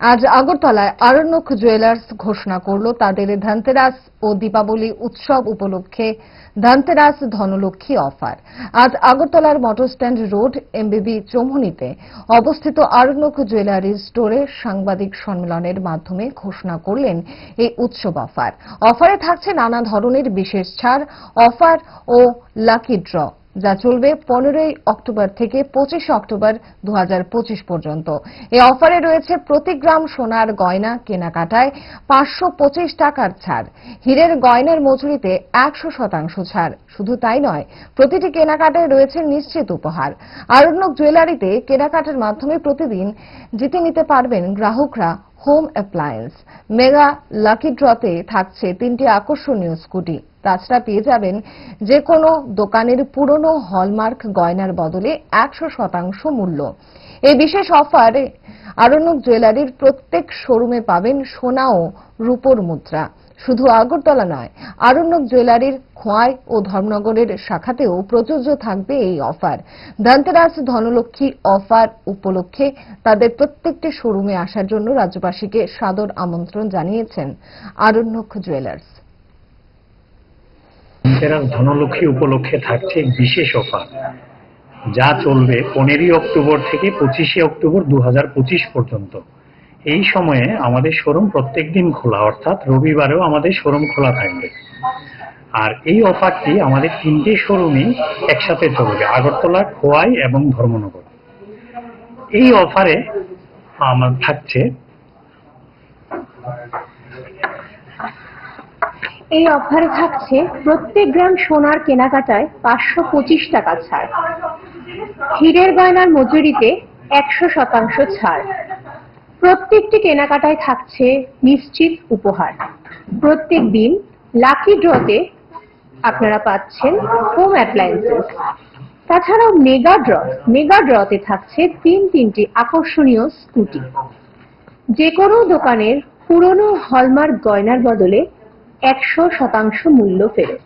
আজ আগরতলায় আরণ্যক জুয়েলার্স ঘোষণা করল, তাদের ধনতেরাস ও দীপাবলি উৎসব উপলক্ষে ধনতেরাস ধনলক্ষ্মী অফার। আজ আগরতলার মোটর স্ট্যান্ড রোড, এমবিবি চৌমুহনীতে অবস্থিত আরণ্যক জুয়েলারি স্টোরে সাংবাদিক সম্মেলনের মাধ্যমে ঘোষণা করলেন এই উৎসব অফার। অফারে থাকছে নানা ধরনের বিশেষ ছাড়, অফার ও লাকি ড্র। যা চলবে পনেরোই অক্টোবর থেকে পঁচিশে অক্টোবর দু হাজার পঁচিশ পর্যন্ত। এই অফারে রয়েছে প্রতি গ্রাম সোনার গয়না কেনাকাটায় পাঁচশো পঁচিশ টাকার ছাড়। হীরের গয়নার মজুরিতে একশো শতাংশ ছাড়। শুধু তাই নয়, প্রতিটি কেনাকাটায় রয়েছে নিশ্চিত উপহার। আরণ্যক জুয়েলারিতে কেনাকাটার মাধ্যমে প্রতিদিন জিতে নিতে পারবেন গ্রাহকরা হোম অ্যাপ্লায়েন্স। মেগা লাকি ড্রতে থাকছে তিনটি আকর্ষণীয় স্কুটি। তাছাড়া পেয়ে যাবেন যে কোনো দোকানের পুরনো হলমার্ক গয়নার বদলে একশো শতাংশ মূল্য। এই বিশেষ অফার আরণ্যক জুয়েলারির প্রত্যেক শোরুমে পাবেন সোনা ও রূপোর মুদ্রা। শুধু আগরতলা নয়, আরণ্যক জুয়েলারির খোয়াই ও ধর্মনগরের শাখাতেও প্রযোজ্য থাকবে এই অফার। ধনতেরাস ধনলক্ষ্মী অফার উপলক্ষে তাদের প্রত্যেকটি শোরুমে আসার জন্য রাজ্যবাসীকে সাদর আমন্ত্রণ জানিয়েছেন আরণ্যক জুয়েলার্স। ধনতেরাস ধনলক্ষ্মী উপলক্ষে থাকছে বিশেষ অফার, যা চলবে পনেরোই অক্টোবর থেকে পঁচিশে অক্টোবর দু হাজার পঁচিশ পর্যন্ত। এই সময়ে আমাদের শোরুম প্রত্যেক দিন খোলা, অর্থাৎ রবিবারেও আমাদের শোরুম খোলা থাকবে। আর এই অফারটি আমাদের তিনটে শোরুমই একসাথে চলবে, আগরতলা, খোয়াই এবং ধর্মনগর। এই অফারে আমার থাকছে এই অফারে থাকছে প্রত্যেক গ্রাম সোনার কেনাকাটায় পাঁচশো পঁচিশ টাকা ছাড়। হীরের গয়নার মজুরিতে একশো শতাংশ ছাড়। প্রত্যেকটি কেনাকাটায় থাকছে নিশ্চিত উপহার। প্রত্যেক দিন লাকি ড্রতে আপনারা পাচ্ছেন হোম অ্যাপ্লায়েন্সেস তাছাড়াও মেগা ড্র মেগা ড্রতে থাকছে তিন তিনটি আকর্ষণীয় স্কুটি। যে কোনো দোকানের পুরনো হলমার্ক গয়নার বদলে একশো শতাংশ মূল্য ফেরত।